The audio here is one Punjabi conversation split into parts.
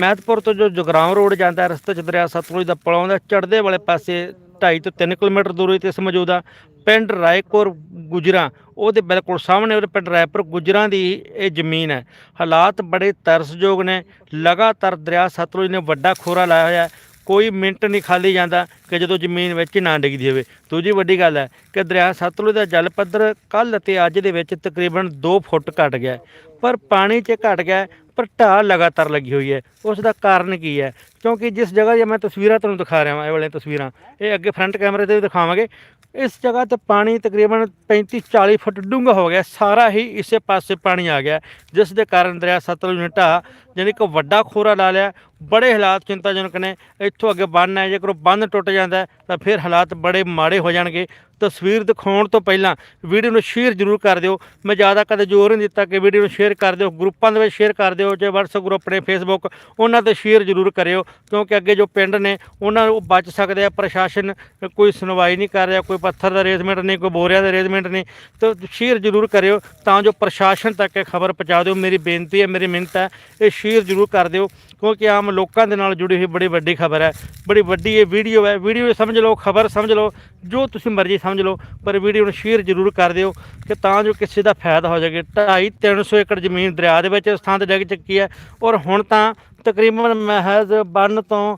ਮਹਿਤਪੁਰ ਤੋਂ ਜੋ ਜਗਰਾਉਂ ਰੋਡ ਜਾਂਦਾ ਰਸਤੇ 'ਚ ਦਰਿਆ ਸਤਲੁਜ ਦਾ ਪੁਲ ਆਉਂਦਾ ਚੜ੍ਹਦੇ ਵਾਲੇ ਪਾਸੇ 2.5 ਤੋਂ 3 ਕਿਲੋਮੀਟਰ ਦੂਰੀ ਤੇ ਇਸ ਮੌਜੂਦਾ ਪਿੰਡ ਰਾਏਕੋਰ ਗੁਜਰਾ, ਉਹਦੇ ਬਿਲਕੁਲ ਸਾਹਮਣੇ ਉਹਦੇ ਪਿੰਡ ਰਾਏਪੁਰ ਗੁਜਰਾਂ ਦੀ ਇਹ ਜ਼ਮੀਨ ਹੈ। ਹਾਲਾਤ ਬੜੇ ਤਰਸਯੋਗ ਨੇ। ਲਗਾਤਾਰ ਦਰਿਆ ਸਤਲੁਜ ਨੇ ਵੱਡਾ ਖੋਰਾ ਲਾਇਆ ਹੋਇਆ ਕੋਈ ਮਿੰਟ ਨਹੀਂ ਖਾਲੀ ਜਾਂਦਾ ਕਿ ਜਦੋਂ ਜ਼ਮੀਨ ਵਿੱਚ ਨਾ ਡਿੱਗਦੀ ਹੋਵੇ। ਦੂਜੀ ਵੱਡੀ ਗੱਲ ਹੈ ਕਿ ਦਰਿਆ ਸਤਲੁਜ ਦਾ ਜਲ ਪੱਧਰ ਕੱਲ ਅਤੇ ਅੱਜ ਦੇ ਵਿੱਚ ਤਕਰੀਬਨ 2 ਫੁੱਟ ਘਟ ਗਿਆ ਪਰ ਪਾਣੀ 'ਚ ਘਟ ਗਿਆ ਪਰ ਢਾਹ ਲਗਾਤਾਰ ਲੱਗੀ ਹੋਈ ਹੈ। ਉਸ ਦਾ ਕਾਰਨ ਕੀ ਹੈ? ਕਿਉਂਕਿ ਜਿਸ ਜਗ੍ਹਾ 'ਤੇ ਮੈਂ ਤਸਵੀਰਾਂ ਤੁਹਾਨੂੰ ਦਿਖਾ ਰਿਹਾ ਹਾਂ ਇਹ ਵਾਲੀਆਂ ਤਸਵੀਰਾਂ, ਇਹ ਅੱਗੇ ਫਰੰਟ ਕੈਮਰੇ ਤੇ ਵੀ ਦਿਖਾਵਾਂਗੇ। ਇਸ ਜਗ੍ਹਾ ਤੇ ਪਾਣੀ ਤਕਰੀਬਨ 35 40 ਫੁੱਟ ਡੂੰਘਾ ਹੋ ਗਿਆ, ਸਾਰਾ ਹੀ ਇਸੇ ਪਾਸੇ ਪਾਣੀ ਆ ਗਿਆ। ਜਿਸ ਦੇ ਕਾਰਨ ਦਰਿਆ ਸਤਲੁਜ ਨੇ ਢਾਹ ਜਾਣੀ ਕਿ ਵੱਡਾ ਖੋਰਾ ਲਾ ਲਿਆ। ਬੜੇ ਹਾਲਾਤ ਚਿੰਤਾਜਨਕ ਨੇ, ਇੱਥੋਂ ਅੱਗੇ ਬੰਨ ਹੈ, ਜੇਕਰ ਉਹ ਬੰਨ ਟੁੱਟ ਜਾਂਦਾ ਤਾਂ ਫਿਰ ਹਾਲਾਤ ਬੜੇ ਮਾੜੇ ਹੋ ਜਾਣਗੇ। ਤਸਵੀਰ ਦਿਖਾਉਣ ਤੋਂ ਪਹਿਲਾਂ ਵੀਡੀਓ ਨੂੰ ਸ਼ੇਅਰ ਜ਼ਰੂਰ ਕਰ ਦਿਓ। ਮੈਂ ਜ਼ਿਆਦਾ ਕਦੇ ਜ਼ੋਰ ਨਹੀਂ ਦਿੱਤਾ ਕਿ ਵੀਡੀਓ ਨੂੰ ਸ਼ੇਅਰ ਕਰ ਦਿਓ, ਗਰੁੱਪਾਂ ਦੇ ਵਿੱਚ ਸ਼ੇਅਰ ਕਰ ਦਿਓ, ਜੇ WhatsApp ਗਰੁੱਪ ਨੇ Facebook, ਉਹਨਾਂ ਤੇ ਸ਼ੇਅਰ ਜ਼ਰੂਰ ਕਰਿਓ। ਕਿਉਂਕਿ ਅੱਗੇ ਜੋ ਪਿੰਡ ਨੇ, ਉਹਨਾਂ ਨੂੰ ਬਚ ਸਕਦੇ ਆ, ਪ੍ਰਸ਼ਾਸਨ ਕੋਈ ਸੁਣਵਾਈ ਨਹੀਂ ਕਰ ਰਿਹਾ, ਕੋਈ ਪੱਥਰ ਦਾ ਅਰੇਂਜਮੈਂਟ ਨਹੀਂ, ਕੋਈ ਬੋਰਿਆਂ ਦਾ ਅਰੇਂਜਮੈਂਟ ਨਹੀਂ, ਤਾਂ ਸ਼ੇਅਰ ਜ਼ਰੂਰ ਕਰਿਓ, ਤਾਂ ਜੋ ਪ੍ਰਸ਼ਾਸਨ ਤੱਕ ਇਹ ਖਬਰ ਪਹੁੰਚਾ ਦਿਓ। ਮੇਰੀ ਬੇਨਤੀ ਹੈ, ਮੇਰੀ ਮਿਹਨਤ ਹੈ, ਇਹ ਸ਼ੇਅਰ ਜ਼ਰੂਰ ਕਰ ਦਿਓ, ਕਿਉਂਕਿ ਆਮ ਲੋਕਾਂ ਦੇ ਨਾਲ ਜੁੜੀ ਹੋਈ ਬੜੀ ਵੱਡੀ ਖਬਰ ਹੈ, ਬੜੀ ਵੱਡੀ ਇਹ ਵੀਡੀਓ ਹੈ। ਵੀਡੀਓ ਸਮਝ ਲਓ, ਖਬਰ ਸਮਝ ਲਓ, ਜੋ ਤੁਸੀਂ ਮਰਜ਼ੀ ਸਮਝ ਲਓ, ਪਰ ਵੀਡੀਓ ਨੂੰ ਸ਼ੇਅਰ ਜ਼ਰੂਰ ਕਰ ਦਿਓ, ਕਿ ਤਾਂ ਜੋ ਕਿਸੇ ਦਾ ਫਾਇਦਾ ਹੋ ਜਾਵੇ। 2.5 300 ਏਕੜ ਜ਼ਮੀਨ ਦਰਿਆ ਦੇ ਵਿੱਚ ਇਸ ਥਾਂ ਤੇ ਡਿੱਗ ਚੁੱਕੀ ਹੈ, ਔਰ ਹੁਣ ਤਾਂ ਤਕਰੀਬਨ ਮਹਿਜ਼ ਬੰਨ ਤੋਂ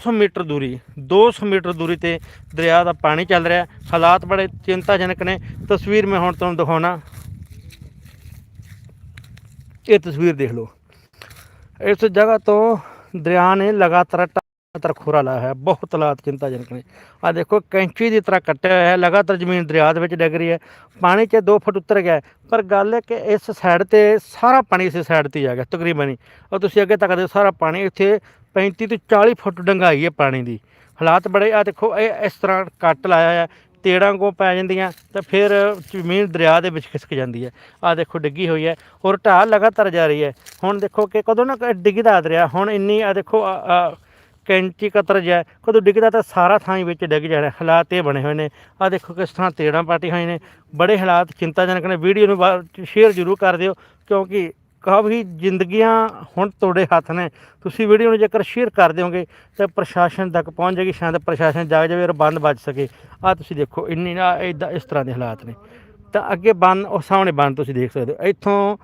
200 ਮੀਟਰ ਦੂਰੀ 200 ਮੀਟਰ ਦੂਰੀ ਤੇ ਦਰਿਆ ਦਾ ਪਾਣੀ ਚੱਲ ਰਿਹਾ। ਹਾਲਾਤ ਬੜੇ ਚਿੰਤਾਜਨਕ ਨੇ। ਤਸਵੀਰ ਮੈਂ ਹੁਣ ਤੁਹਾਨੂੰ ਦਿਖਾਉਣਾ। ਇਹ ਤਸਵੀਰ ਦੇਖ ਲਓ। ਇਸ ਜਗ੍ਹਾ ਤੋਂ ਦਰਿਆ ਨੇ ਲਗਾਤਾਰ ਲਗਾਤਾਰ ਖੋਰਾ ਲਾਇਆ ਹੋਇਆ, ਬਹੁਤ ਹਾਲਾਤ ਚਿੰਤਾਜਨਕ ਨੇ। ਆ ਦੇਖੋ, ਕੈਂਚੀ ਦੀ ਤਰ੍ਹਾਂ ਕੱਟਿਆ ਹੋਇਆ ਹੈ ਲਗਾਤਾਰ ਜ਼ਮੀਨ ਦਰਿਆ ਦੇ ਵਿੱਚ ਡਿੱਗ ਰਹੀ ਹੈ। ਪਾਣੀ 'ਚ 2 ਫੁੱਟ ਉੱਤਰ ਗਿਆ ਪਰ ਗੱਲ ਹੈ ਕਿ ਇਸ ਸਾਈਡ ਤੇ ਸਾਰਾ ਪਾਣੀ ਇਸ ਸਾਈਡ ਤੇ ਹੀ ਆ ਗਿਆ, ਤਕਰੀਬਨ ਹੀ। ਉਹ ਤੁਸੀਂ ਅੱਗੇ ਤੱਕ ਦੇ ਸਾਰਾ ਪਾਣੀ ਇੱਥੇ 35 ਤੋਂ 40 ਫੁੱਟ ਡੰਗਾਈ ਹੈ ਪਾਣੀ ਦੀ। ਹਾਲਾਤ ਬੜੇ ਆ ਦੇਖੋ, ਇਹ ਇਸ ਤਰ੍ਹਾਂ ਕੱਟ ਲਾਇਆ ਹੈ ਤੇੜਾਂ ਕੋ ਪੈ ਜਾਂਦੀਆਂ, ਤਾਂ ਫਿਰ ਜ਼ਮੀਨ ਦਰਿਆ ਦੇ ਵਿੱਚ ਖਿਸਕ ਜਾਂਦੀ ਹੈ। ਆ ਦੇਖੋ, ਡਿੱਗੀ ਹੋਈ ਹੈ ਔਰ ਢਾਹ ਲਗਾਤਾਰ ਜਾ ਰਹੀ ਹੈ। ਹੁਣ ਦੇਖੋ ਕਿ ਕਦੋਂ ਨਾ ਕ- ਡਿੱਗਦਾ ਦਰਿਆ, ਹੁਣ ਇੰਨੀ ਆ ਦੇਖੋ ਆ ਕੈਂਚੀ ਕਤਰ ਜਾ ਕਦੋਂ ਡਿੱਗਦਾ ਤਾਂ ਸਾਰਾ ਥਾਂ ਹੀ ਵਿੱਚ ਡਿੱਗ ਜਾਣਾ। ਹਾਲਾਤ ਇਹ ਬਣੇ ਹੋਏ ਨੇ। ਆ ਦੇਖੋ ਕਿਸ ਤਰ੍ਹਾਂ ਤੇੜਾਂ ਪਾਟੀ ਹੋਈ ਨੇ। ਬੜੇ ਹਾਲਾਤ ਚਿੰਤਾਜਨਕ ਨੇ। ਵੀਡੀਓ ਨੂੰ ਸ਼ੇਅਰ ਜ਼ਰੂਰ ਕਰ ਦਿਓ, ਕਿਉਂਕਿ ਕਾਫੀ ਜ਼ਿੰਦਗੀਆਂ ਹੁਣ ਤੁਹਾਡੇ ਹੱਥ ਨੇ। ਤੁਸੀਂ ਵੀਡੀਓ ਨੂੰ ਜੇਕਰ ਸ਼ੇਅਰ ਕਰ ਦਿਓਗੇ, ਤਾਂ ਪ੍ਰਸ਼ਾਸਨ ਤੱਕ ਪਹੁੰਚ ਜਾਏਗੀ, ਸ਼ਾਇਦ ਪ੍ਰਸ਼ਾਸਨ ਜਾਗ ਜਾਵੇ ਔਰ ਬੰਦ ਬਚ ਸਕੇ। ਆ ਤੁਸੀਂ ਦੇਖੋ, ਇੰਨੀ ਨਾ ਇਦਾਂ ਇਸ ਤਰ੍ਹਾਂ ਦੇ ਹਾਲਾਤ ਨੇ। ਤਾਂ ਅੱਗੇ ਬੰਨ ਉਹ ਸਾਹਮਣੇ ਬੰਨ ਤੁਸੀਂ ਦੇਖ ਸਕਦੇ ਹੋ। ਇੱਥੋਂ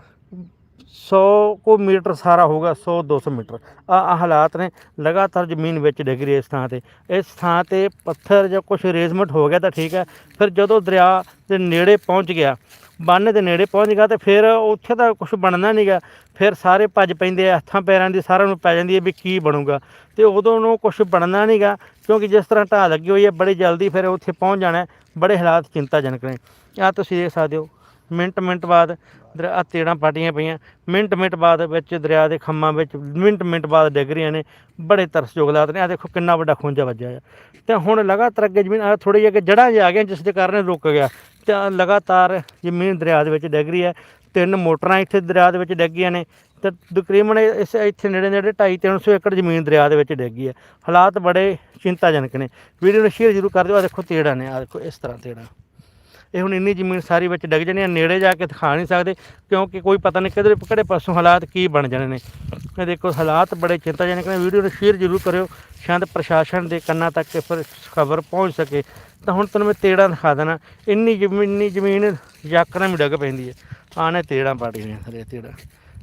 100 ਕੋ ਮੀਟਰ ਸਾਰਾ ਹੋਗਾ 100 200 ਮੀਟਰ। ਆ ਆ ਹਾਲਾਤ ਨੇ, ਲਗਾਤਾਰ ਜ਼ਮੀਨ ਵਿੱਚ ਡਿੱਗ ਰਹੀ ਹੈ ਇਸ ਥਾਂ ਤੇ। ਇਸ ਥਾਂ ਤੇ ਪੱਥਰ ਜਾਂ ਕੁਝ ਅਰੇਂਜਮੈਂਟ ਹੋ ਗਿਆ ਤਾਂ ਠੀਕ ਹੈ, ਫਿਰ ਜਦੋਂ ਦਰਿਆ ਦੇ ਨੇੜੇ ਪਹੁੰਚ ਗਿਆ ਬੰਨ ਦੇ ਨੇੜੇ ਪਹੁੰਚ ਗਿਆ ਤੇ ਫਿਰ ਉੱਥੇ ਤਾਂ ਕੁਝ ਬਣਨਾ ਨਹੀਂਗਾ ਫਿਰ ਸਾਰੇ ਭੱਜ ਪੈਂਦੇ ਆ, ਹੱਥਾਂ ਪੈਰਾਂ ਦੀ ਸਾਰਿਆਂ ਨੂੰ ਪੈ ਜਾਂਦੀ ਹੈ ਵੀ ਕੀ ਬਣੂਗਾ। ਤੇ ਉਦੋਂ ਨੂੰ ਕੁਝ ਬਣਨਾ ਨਹੀਂਗਾ ਕਿਉਂਕਿ ਜਿਸ ਤਰ੍ਹਾਂ ਢਾਹ ਲੱਗੀ ਹੋਈ ਹੈ, ਬੜੀ ਜਲਦੀ ਫਿਰ ਉੱਥੇ ਪਹੁੰਚ ਜਾਣਾ ਬੜੇ ਹਾਲਾਤ ਚਿੰਤਾਜਨਕ ਨੇ। ਆ ਤੁਸੀਂ ਦੇਖ ਸਕਦੇ ਹੋ ਮਿੰਟ ਮਿੰਟ ਬਾਅਦ ਦਰਿਆ ਤੇੜਾਂ ਪਾਟੀਆਂ ਪਈਆਂ। ਮਿੰਟ ਮਿੰਟ ਬਾਅਦ ਵਿੱਚ ਦਰਿਆ ਦੇ ਖੰਮਾਂ ਵਿੱਚ ਮਿੰਟ ਮਿੰਟ ਬਾਅਦ ਡਿੱਗ ਰਹੀਆਂ ਨੇ। ਬੜੇ ਤਰਸਯੋਗ ਹਾਲਾਤ ਨੇ। ਆ ਦੇਖੋ ਕਿੰਨਾ ਵੱਡਾ ਖੁੰਝਾ ਵੱਜਿਆ ਹੈ ਤੇ ਹੁਣ ਲਗਾਤਾਰ ਅੱਗੇ ਜ਼ਮੀਨ ਆ ਥੋੜੀ ਜਿਹੀ ਅੱਗੇ ਜੜ੍ਹਾਂ ਜਿਹਾ ਆ ਗਈਆਂ ਜਿਸ ਦੇ ਕਾਰਨ ਰੁਕ ਗਿਆ। ਤੇ ਲਗਾਤਾਰ ਜ਼ਮੀਨ ਦਰਿਆ ਦੇ ਵਿੱਚ ਡਿੱਗ ਰਹੀ ਹੈ। ਤਿੰਨ ਮੋਟਰਾਂ ਇੱਥੇ ਦਰਿਆ ਦੇ ਵਿੱਚ ਡਿੱਗੀਆਂ ਨੇ। ਤੇ ਤਕਰੀਬਨ ਇਸ ਇੱਥੇ ਨੇੜੇ ਨੇੜੇ 2.5 300 ਏਕੜ ਜ਼ਮੀਨ ਦਰਿਆ ਦੇ ਵਿੱਚ ਡਿੱਗੀ ਹੈ। ਹਾਲਾਤ ਬੜੇ ਚਿੰਤਾਜਨਕ ਨੇ। ਵੀਡੀਓ ਨੂੰ ਸ਼ੇਅਰ ਜ਼ਰੂਰ ਕਰ ਦਿਓ। ਆ ਦੇਖੋ ਤੇੜਾ ਨੇ। ਆ ਦੇਖੋ ਇਸ ਤਰ੍ਹਾਂ ਤੇੜਾ। ਇਹ ਹੁਣ ਇੰਨੀ ਜ਼ਮੀਨ ਸਾਰੀ ਵਿੱਚ ਡਿੱਗ ਜਾਣੀ ਹੈ ਨੇੜੇ ਜਾ ਕੇ ਦਿਖਾ ਨਹੀਂ ਸਕਦੇ, ਕਿਉਂਕਿ ਕੋਈ ਪਤਾ ਨਹੀਂ ਕਿਧਰੇ ਕਿਹੜੇ ਪਾਸੋਂ ਹਾਲਾਤ ਕੀ ਬਣ ਜਾਣੇ ਨੇ। ਇਹ ਦੇਖੋ, ਹਾਲਾਤ ਬੜੇ ਚਿੰਤਾਜਨਕ ਨੇ। ਵੀਡੀਓ ਨੂੰ ਸ਼ੇਅਰ ਜ਼ਰੂਰ ਕਰਿਓ, ਸ਼ਾਇਦ ਪ੍ਰਸ਼ਾਸਨ ਦੇ ਕੰਨਾਂ ਤੱਕ ਫਿਰ ਖਬਰ ਪਹੁੰਚ ਸਕੇ। ਤਾਂ ਹੁਣ ਤੁਹਾਨੂੰ ਮੈਂ ਤੇੜਾ ਦਿਖਾ ਦੇਣਾ। ਇੰਨੀ ਜ਼ਮੀਨ ਇੰਨੀ ਜ਼ਮੀਨ ਯਾਕਰਾਂ ਵੀ ਡਿੱਗ ਪੈਂਦੀ ਹੈ। ਆਨੇ ਤੇੜਾਂ ਪਾੜੀ ਹੋਈਆਂ ਸਾਰੇ ਤੇੜਾ।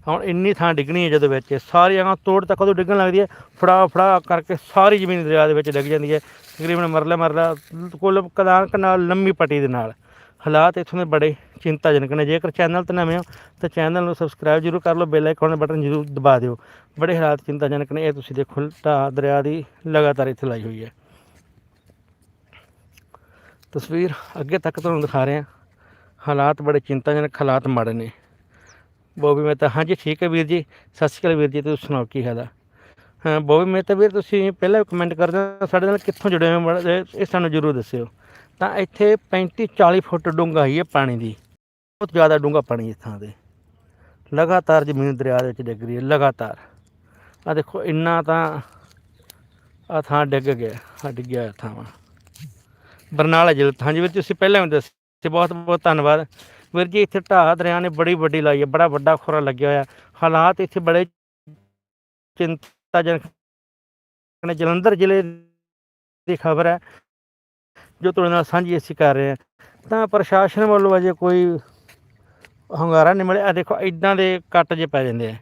ਹੁਣ ਇੰਨੀ ਥਾਂ ਡਿੱਗਣੀ ਹੈ ਜਦੋਂ ਵਿੱਚ। ਸਾਰੀ ਜਗ੍ਹਾ ਤੋੜ ਤੱਕ ਉਦੋਂ ਡਿੱਗਣ ਲੱਗਦੀ ਹੈ? ਫੜਾ ਫੜਾ ਕਰਕੇ ਸਾਰੀ ਜ਼ਮੀਨ ਦਰਿਆ ਦੇ ਵਿੱਚ ਡਿੱਗ ਜਾਂਦੀ ਹੈ। ਤਕਰੀਬਨ ਮਰਲਾ ਮਰਲਾ, ਕੁੱਲ ਕਦਾਨ ਕਨਾਲ ਲੰਮੀ ਪੱਟੀ ਦੇ ਨਾਲ। ਹਾਲਾਤ ਇੱਥੋਂ ਦੇ ਬੜੇ ਚਿੰਤਾਜਨਕ ਨੇ। ਜੇਕਰ ਚੈਨਲ ਤੇ ਨਵੇਂ ਹੋ, ਤਾਂ ਚੈਨਲ ਨੂੰ ਸਬਸਕ੍ਰਾਈਬ ਜ਼ਰੂਰ ਕਰ ਲਓ ਬੈਲ ਆਈਕਨ ਦਾ ਬਟਨ ਜ਼ਰੂਰ ਦਬਾ ਦਿਓ। ਬੜੇ ਹਾਲਾਤ ਚਿੰਤਾਜਨਕ ਨੇ, ਇਹ ਤੁਸੀਂ ਦੇਖੋ ਢਾਹ ਦਰਿਆ ਦੀ ਲਗਾਤਾਰ ਇੱਥੇ ਲਾਈ ਹੋਈ ਹੈ। ਤਸਵੀਰ ਅੱਗੇ ਤੱਕ ਤੁਹਾਨੂੰ ਦਿਖਾ ਰਹੇ ਹਾਂ। ਹਾਲਾਤ ਬੜੇ ਚਿੰਤਾਜਨਕ, ਹਾਲਾਤ ਮਾੜੇ ਨੇ। ਬੋਬੀ ਮਹਿਤਾ, ਹਾਂਜੀ, ਠੀਕ ਹੈ ਵੀਰ ਜੀ। ਸਤਿ ਸ਼੍ਰੀ ਅਕਾਲ ਵੀਰ ਜੀ, ਤੁਸੀਂ ਸੁਣਾਓ ਕੀ ਹਾਲ ਹੈ ਹਾਂ, ਬੋਬੀ ਮਹਿਤਾ ਵੀਰ, ਤੁਸੀਂ ਪਹਿਲਾਂ ਕਮੈਂਟ ਕਰਦੇ ਹੋ, ਸਾਡੇ ਨਾਲ ਕਿੱਥੋਂ ਜੁੜੇ ਹੋ, ਇਹ ਸਾਨੂੰ ਜ਼ਰੂਰ ਦੱਸਿਓ। ਤਾਂ ਇੱਥੇ 35 40 ਫੁੱਟ ਡੂੰਘਾਈ ਹੈ ਪਾਣੀ ਦੀ। ਬਹੁਤ ਜ਼ਿਆਦਾ ਡੂੰਘਾ ਪਾਣੀ ਇਸ ਥਾਂ ਤੇ। ਲਗਾਤਾਰ ਜ਼ਮੀਨ ਦਰਿਆ ਦੇ ਵਿੱਚ ਡਿੱਗ ਰਹੀ ਹੈ, ਲਗਾਤਾਰ। ਆ ਦੇਖੋ, ਇੰਨਾ ਤਾਂ ਆ ਥਾਂ ਡਿੱਗ ਗਿਆ ਆ ਡਿੱਗਿਆ ਥਾਂ। ਵਾ ਬਰਨਾਲਾ ਜ਼ਿਲ੍ਹਾ ਹਾਂਜੀ ਵੀਰ ਤੁਸੀਂ ਪਹਿਲਾਂ ਵੀ ਦੱਸਿਆ ਬਹੁਤ ਬਹੁਤ ਧੰਨਵਾਦ। ਵੀਰ ਜੀ, ਇੱਥੇ ਢਾਹ ਦਰਿਆ ਨੇ ਬੜੀ ਵੱਡੀ ਲਾਈ ਹੈ, ਬੜਾ ਵੱਡਾ ਖੋਰਾ ਲੱਗਿਆ ਹੋਇਆ। ਹਾਲਾਤ ਇੱਥੇ ਬੜੇ ਚਿੰਤਾਜਨਕ ਨੇ। ਜਲੰਧਰ ਜ਼ਿਲ੍ਹੇ ਦੀ ਖਬਰ ਹੈ ਜੋ ਤੁਹਾਡੇ ਨਾਲ ਸਾਂਝੀ ਅਸੀਂ ਕਰ ਰਹੇ ਹਾਂ, ਤਾਂ ਪ੍ਰਸ਼ਾਸਨ ਵੱਲੋਂ ਅਜੇ ਕੋਈ ਹੁੰਗਾਰਾ ਨਹੀਂ ਮਿਲਿਆ। ਦੇਖੋ ਇਦਾਂ ਦੇ ਕੱਟ ਜੇ ਪੈ ਜਾਂਦੇ ਆ।